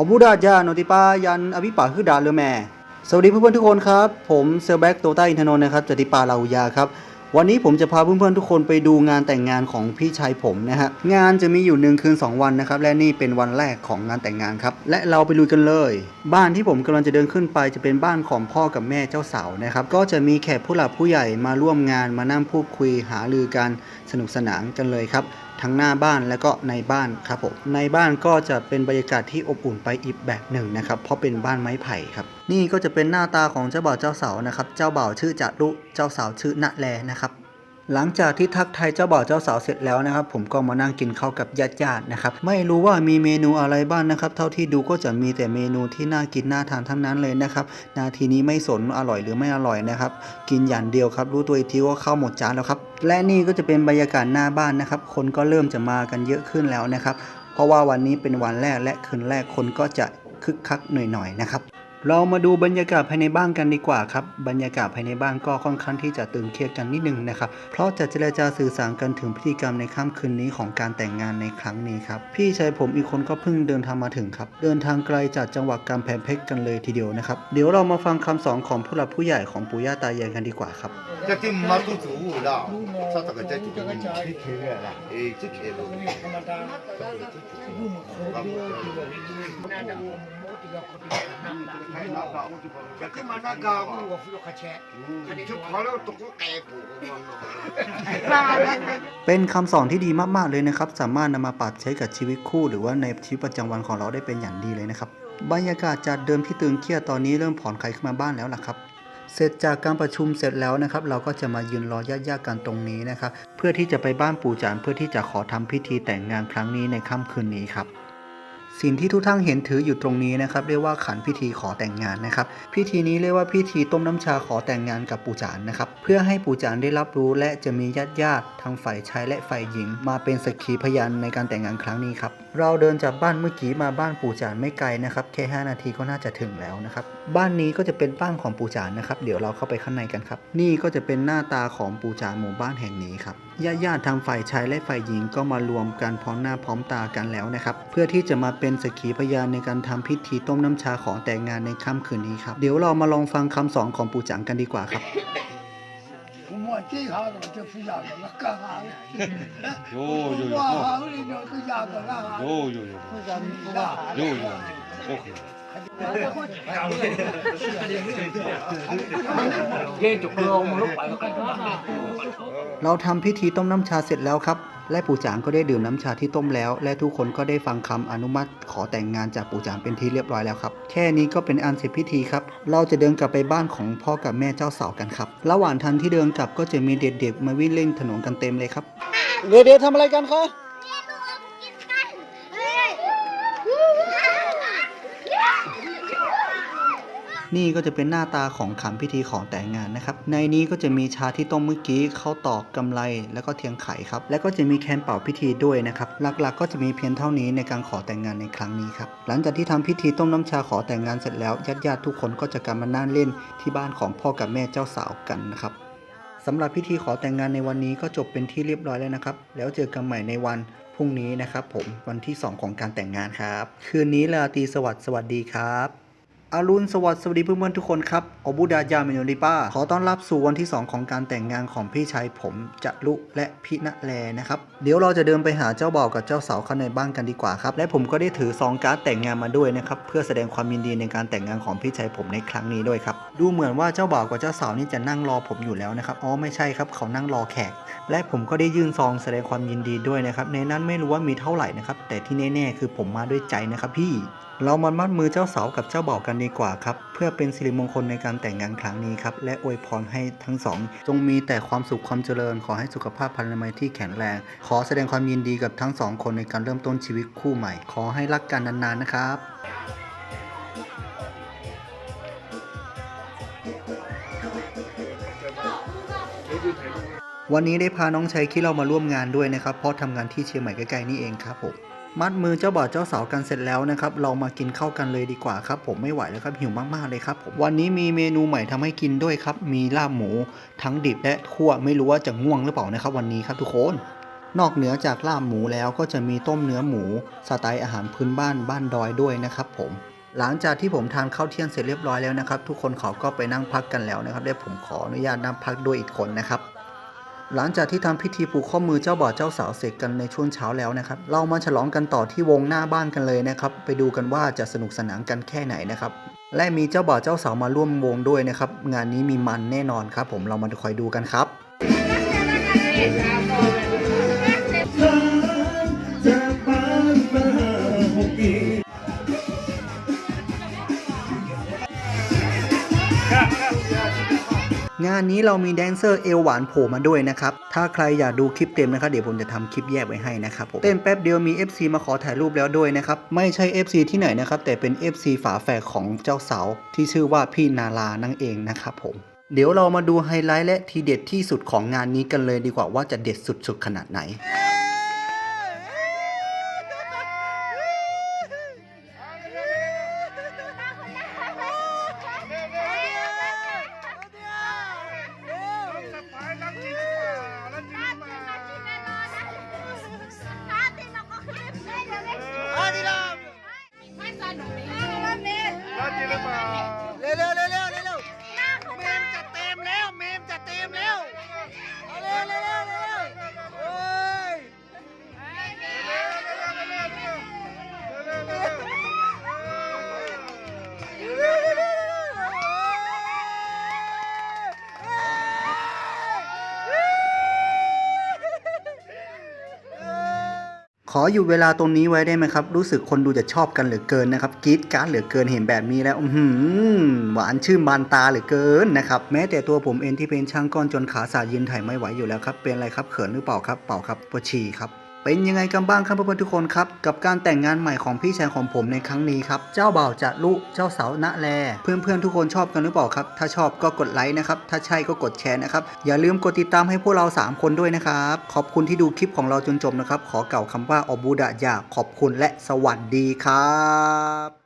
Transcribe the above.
อบูดาจาโนติปายันอภิปาคือดาเลแม สวัสดีเพื่อนๆทุกคนครับ ผมเซลแบ็กโตต้าอินทนนท์นะครับจติปาลาวยาครับ วันนี้ผมจะพาเพื่อนๆทุกคนไปดูงานแต่งงานของพี่ชายผมนะฮะงานจะมีอยู่หนึ่งคืน 2 วันนะครับ และนี่เป็นวันแรกของงานแต่งงานครับ และเราไปลุยกันเลย บ้านที่ผมกำลังจะเดินขึ้นไปจะเป็นบ้านของพ่อกับแม่เจ้าสาวนะครับก็จะมีแขกผู้หลักผู้ใหญ่มาร่วมงานมานั่งพูดคุยหารือกันสนุกสนานกันเลยครับ ทั้งหน้าบ้านและก็ในบ้านครับผมในบ้านก็จะเป็นบรรยากาศที่อบอุ่นไปอีกแบบหนึ่งนะครับเพราะเป็นบ้านไม้ไผ่ครับนี่ก็จะเป็นหน้าตาของเจ้าบ่าวเจ้าสาวนะครับเจ้าบ่าวชื่อจารุเจ้าสาวชื่อณแลนะครับ หลังจากที่ทักทายเจ้าบ่าวเจ้าสาวเสร็จแล้วนะครับ ผมก็มานั่งกินข้าวกับญาติญาติๆนะครับไม่รู้ว่ามีเมนูอะไรบ้างนะครับ เท่าที่ดูก็จะมีแต่เมนูที่น่ากินน่าทานทั้งนั้นเลยนะครับนาทีนี้ไม่สนอร่อยหรือไม่อร่อยนะครับ กินอย่างเดียวครับ รู้ตัวอีกทีว่าข้าวหมดจานแล้วครับและนี่ก็จะเป็นบรรยากาศหน้าบ้านนะครับ คนก็เริ่มจะมากันเยอะขึ้นแล้วนะครับ เพราะว่าวันนี้เป็นวันแรกและคืนแรกคนก็จะคึกคักหน่อยๆนะครับ เรามาดูบรรยากาศภายในบ้านกันดีกว่าครับ บรรยากาศภายในบ้านก็ค่อนข้างที่จะตึงเครียดกันนิดนึงนะครับ เพราะจะเจรจาสื่อสารกันถึงพิธีกรรมในค่ำคืนนี้ของการแต่งงานในครั้งนี้ครับ พี่ชายผมอีกคนก็เพิ่งเดินทางมาถึงครับ เดินทางไกลจากจังหวัดกำแพงเพชรกันเลยทีเดียวนะครับ เดี๋ยวเรามาฟังคำสอนของผู้หลักผู้ใหญ่ของปู่ย่าตายายกันดีกว่าครับจะจิ้มมาตุ้จูเราชาตะกจะจิ้มที่เขียนะเอ้ที่เขียน เป็นคำสอนที่ดีมากๆเลยนะครับ สามารถนำมาปรับใช้กับชีวิตคู่ หรือว่าในชีวิตประจำวันของเราได้เป็นอย่างดีเลยนะครับ บรรยากาศจากเดิมที่ตึงเครียดตอนนี้เริ่มผ่อนคลายขึ้นมาบ้านแล้วล่ะครับเสร็จจากการประชุมเสร็จแล้วนะครับ เราก็จะมายืนรอญาติญาติกันตรงนี้นะครับ เพื่อที่จะไปบ้านปู่จานเพื่อที่จะขอทำพิธีแต่งงานครั้งนี้ในค่ำคืนนี้ครับ สิ่งที่ทุกท่านเห็นถืออยู่ตรงนี้นะครับเรียกว่าขันพิธีขอแต่งงานนะครับ พิธีนี้เรียกว่าพิธีต้มน้ำชาขอแต่งงานกับปู่จานนะครับเพื่อให้ปู่จานได้รับรู้และจะมีญาติญาติทั้งฝ่ายชายและฝ่ายหญิง มาเป็นสักขีพยานในการแต่งงานครั้งนี้ครับเราเดินจากบ้านเมื่อกี้มาบ้านปู่จานไม่ไกลนะครับแค่ 5 นาทีก็น่าจะถึงแล้วนะครับบ้านนี้ก็จะเป็นบ้านของปู่จานนะครับเดี๋ยวเราเข้าไปข้างในกันครับนี่ก็จะเป็นหน้าตาของปู่จานหมู่บ้านแห่งนี้ครับ ญาติญาติทางฝ่ายชายและฝ่ายหญิงก็มารวมกันพร้อมหน้าพร้อมตากันแล้วนะครับ เพื่อที่จะมาเป็นสักขีพยานในการทำพิธีต้มน้ำชาขอแต่งงานในค่ำคืนนี้ครับ เดี๋ยวเรามาลองฟังคำสอนของปู่จังกันดีกว่าครับโยโยโยโยโยโยโยโยโยโย เราทำพิธีต้มน้ำชาเสร็จแล้วครับ และปู่จางก็ได้ดื่มน้ำชาที่ต้มแล้ว และทุกคนก็ได้ฟังคำอนุมัติขอแต่งงานจากปู่จางเป็นที่เรียบร้อยแล้วครับ แค่นี้ก็เป็นอันเสร็จพิธีครับ เราจะเดินกลับไปบ้านของพ่อกับแม่เจ้าสาวกันครับ ระหว่างทันที่เดินกลับก็จะมีเด็กๆมาวิ่งเล่นถนนกันเต็มเลยครับ เด็กๆทำอะไรกันคะ นี่ก็จะเป็นหน้าตาของขันพิธีของแต่งงานนะครับ ในนี้ก็จะมีชาที่ต้มเมื่อกี้ข้าวตอกกำไร แล้วก็เทียงไขครับ แล้วก็จะมีแคนเป่าพิธีด้วยนะครับ หลักๆ ก็จะมีเพียงเท่านี้ในการขอแต่งงานในครั้งนี้ครับ หลังจากที่ทำพิธีต้มน้ำชาขอแต่งงานเสร็จแล้วญาติๆทุกคนก็จะกลับมานั่งเล่นที่บ้านของพ่อกับแม่เจ้าสาวกันนะครับสำหรับพิธีขอแต่งงานในวันนี้ก็จบเป็นที่เรียบร้อยแล้วนะครับ แล้วเจอกันใหม่ในวันพรุ่งนี้นะครับผมวันที่ 2 ของการแต่งงานครับ คืนนี้ลาตีสวัสดิ์สวัสดีครับ อารุณสวัสดิ์สวัสดีเพื่อนๆทุกคนครับอบูดายาเมโนริป้า ขอต้อนรับสู่วันที่ 2 ของการแต่งงานของพี่ชายผมจะลุและพี่ณแลนะครับ เดี๋ยวเราจะเดินไปหาเจ้าบ่าวกับเจ้าสาวข้างในบ้านกันดีกว่าครับ และผมก็ได้ถือซองการ์ดแต่งงานมาด้วยนะครับ เพื่อแสดงความยินดีในการแต่งงานของพี่ชายผมในครั้งนี้ด้วยครับ ดูเหมือนว่าเจ้าบ่าวกับเจ้าสาวนี่จะนั่งรอผมอยู่แล้วนะครับ อ๋อไม่ใช่ครับ เขานั่งรอแขก และผมก็ได้ยื่นซองแสดงความยินดีด้วยนะครับ ในนั้นไม่รู้ว่ามีเท่าไหร่นะครับ แต่ที่แน่ๆคือผมมาด้วยใจนะครับพี่ เรามามัดมือเจ้าสาวกับเจ้าบ่าวกันดีกว่าครับ เพื่อเป็นสิริมงคลในการแต่งงานครั้งนี้ครับ และอวยพรให้ทั้งสอง จงมีแต่ความสุขความเจริญ ขอให้สุขภาพพรรณนามัยที่แข็งแรง ขอแสดงความยินดีกับทั้งสองคนในการเริ่มต้นชีวิตคู่ใหม่ ขอให้รักกันนานๆนะครับ วันนี้ได้พาน้องชัยคิดเรามาร่วมงานด้วยนะครับ เพราะทำงานที่เชียงใหม่ใกล้ๆนี่เองครับผมมัดมือเจ้าบ่าวเจ้าสาวกันเสร็จแล้วนะครับ เรามากินข้าวกันเลยดีกว่าครับ ผมไม่ไหวแล้วครับหิวมากๆเลยครับผมวันนี้มีเมนูใหม่ทำให้กินด้วยครับ มีลาบหมูทั้งดิบและคั่วไม่รู้ว่าจะง่วงหรือเปล่านะครับ วันนี้ครับทุกคน นอกเหนือจากลาบหมูแล้วก็จะมีต้มเนื้อหมูสไตล์อาหารพื้นบ้านบ้านดอยด้วยนะครับ ผมหลังจากที่ผมทานข้าวเที่ยงเสร็จเรียบร้อยแล้วนะครับ ทุกคนเขาก็ไปนั่งพักกันแล้วนะครับได้ผมขออนุญาตนั่งพักด้วยอีกคนนะครับ หลังจากที่ทำพิธีผูกข้อมือเจ้าบ่าวเจ้าสาวเสร็จกันในช่วงเช้าแล้วนะครับ เรามาฉลองกันต่อที่วงหน้าบ้านกันเลยนะครับ ไปดูกันว่าจะสนุกสนานกันแค่ไหนนะครับ และมีเจ้าบ่าวเจ้าสาวมาร่วมวงด้วยนะครับ งานนี้มีมันแน่นอนครับ ผมเรามาคอยดูกันครับ งานนี้เรามีแดนเซอร์เอวหวานโผล่มาด้วยนะครับ ถ้าใครอยากดูคลิปเต็มนะครับเดี๋ยวผมจะทำคลิปแยกไว้ให้นะครับผมเต้นแป๊บเดียวมี FC มาขอถ่ายรูปแล้วด้วยนะครับ ไม่ใช่ FC ที่ไหนนะครับ แต่เป็น FC ฝาแฝดของเจ้าสาวที่ชื่อว่าพี่นารานั่นเองนะครับผมเดี๋ยวเรามาดูไฮไลท์และทีเด็ดที่สุดของงานนี้กันเลยดีกว่าว่าจะเด็ดสุดๆขนาดไหน ขออยู่เวลาตรงนี้ไว้ได้ไหมครับ รู้สึกคนดูจะชอบกันเหลือเกินนะครับกีดการเหลือเกินเห็นแบบนี้แล้วหือหวานชื่นบานตาเหลือเกินนะครับแม้แต่ตัวผมเองที่เป็นช่างก้อนจนขาสาดยืนถ่ายไม่ไหวอยู่แล้วครับเป็นอะไรครับเขินหรือเปล่าครับเปล่าครับปวดฉี่ครับ เป็นยังไงกันบ้างครับเพื่อนๆทุกคนครับ กับการแต่งงานใหม่ของพี่ชายของผมในครั้งนี้ครับ เจ้าบ่าวจะลุเจ้าสาวณแล เพื่อนๆทุกคนชอบกันหรือเปล่าครับ ถ้าชอบก็กดไลค์นะครับ ถ้าใช่ก็กดแชร์นะครับ อย่าลืมกดติดตามให้พวกเรา 3 คนด้วยนะครับ ขอบคุณที่ดูคลิปของเราจนจบนะครับ ขอเก่าวคำว่าอบูดะยาขอบคุณและสวัสดีครับ